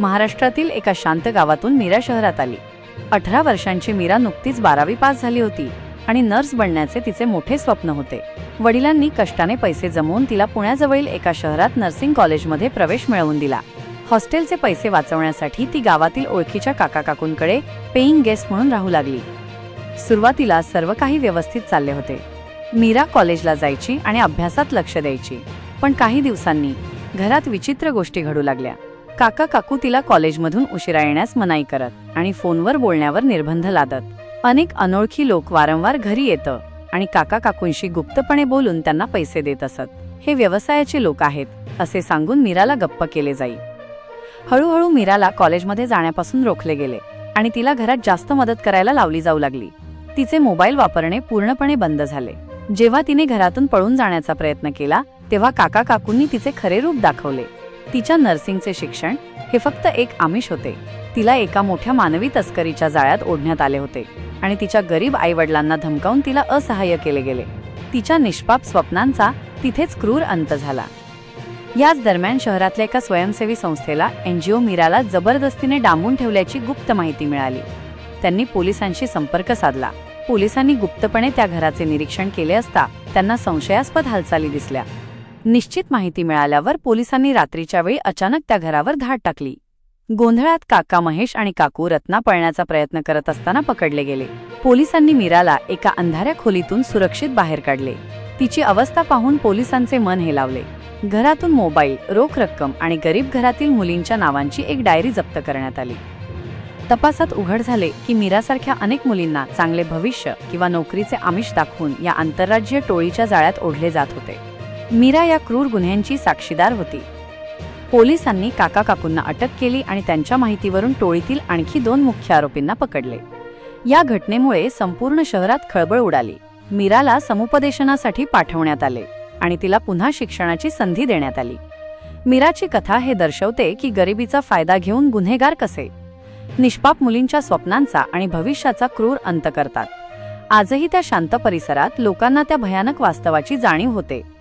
महाराष्ट्रातील एका शांत गावातून मीरा शहरात आली. अठरा वर्षांची मीरा नुकतीच बारावी पास झाली होती आणि नर्स बनण्याचे तिचे मोठे स्वप्न होते. वडिलांनी कष्टाने पैसे जमवून तिला पुण्याजवळील एका शहरात नर्सिंग कॉलेजमध्ये प्रवेश मिळवून दिला. हॉस्टेलचे पैसे वाचवण्यासाठी ती गावातील ओळखीच्या काका काकूंकडे पेईंग गेस्ट म्हणून राहू लागली. सुरुवातीला सर्व काही व्यवस्थित चालले होते. मीरा कॉलेजला जायची आणि अभ्यासात लक्ष द्यायची. पण काही दिवसांनी घरात विचित्र गोष्टी घडू लागल्या. काका काकू तिला कॉलेजमधून उशिरा येण्यास मनाई करत आणि फोनवर बोलण्यावर निर्बंध लादत. अनेक अनोळखी लोक वारंवार घरी येतं आणि काका काकूंशी गुप्तपणे बोलून त्यांना पैसे देत असत. हे व्यवसायाचे लोक आहेत असे सांगून मीराला गप्प केले जाई. हळूहळू मीराला कॉलेजमध्ये जाण्यापासून रोखले गेले आणि तिला घरात जास्त मदत करायला लावली जाऊ लागली. तिचे मोबाईल वापरणे पूर्णपणे बंद झाले. जेव्हा तिने घरातून पळून जाण्याचा प्रयत्न केला तेव्हा काका काकूंनी तिचे खरे रूप दाखवले. तिच्या नर्सिंगचे शिक्षण हे फक्त एक आमिष होते. तिला एका मोठ्या मानवी तस्करीच्या जाळ्यात ओढण्यात आले होते आणि तिच्या गरीब आईवडिलांना धमकावून तिला असहाय्य केले गेले. तिच्या निष्पाप स्वप्नांचा तिथेच क्रूर अंत झाला. याच दरम्यान शहरातल्या एका स्वयंसेवी संस्थेला एनजीओ मीराला जबरदस्तीने डांबून ठेवल्याची गुप्त माहिती मिळाली. त्यांनी पोलिसांशी संपर्क साधला. पोलिसांनी गुप्तपणे त्या घराचे निरीक्षण केले असता त्यांना संशयास्पद हालचाली दिसल्या. निश्चित माहिती मिळाल्यावर पोलिसांनी रात्रीच्या वेळी अचानक त्या घरावर धाड टाकली. गोंधळात काका महेश आणि काकू रत्ना पळण्याचा प्रयत्न करत असताना पकडले गेले. पोलिसांनी मीराला एका अंधाऱ्या खोलीतून सुरक्षित बाहेर काढले. तिची अवस्था पाहून पोलिसांचे मन हेलावले. घरातून मोबाईल रोख रक्कम आणि गरीब घरातील मुलींच्या नावांची एक डायरी जप्त करण्यात आली. तपासात उघड झाले की मीरासारख्या अनेक मुलींना चांगले भविष्य किंवा नोकरीचे आमिष दाखवून या आंतरराज्यीय टोळीच्या जाळ्यात ओढले जात होते. मीरा या क्रूर गुन्ह्यांची साक्षीदार होती. पोलिसांनी काका काकूंना अटक केली आणि त्यांच्या माहितीवरून टोळीतील आणखी दोन मुख्य आरोपींना पकडले. या घटनेमुळे संपूर्ण शहरात खळबळ उडाली. मीराला समुपदेशनासाठी पाठवण्यात आले आणि तिला पुन्हा शिक्षणाची संधी देण्यात आली. मीराची कथा हे दर्शवते की गरिबीचा फायदा घेऊन गुन्हेगार कसे? निष्पाप मुलींच्या स्वप्नांचा आणि भविष्याचा क्रूर अंत करतात. आजही त्या शांत परिसरात लोकांना त्या भयानक वास्तवाची जाणीव होते.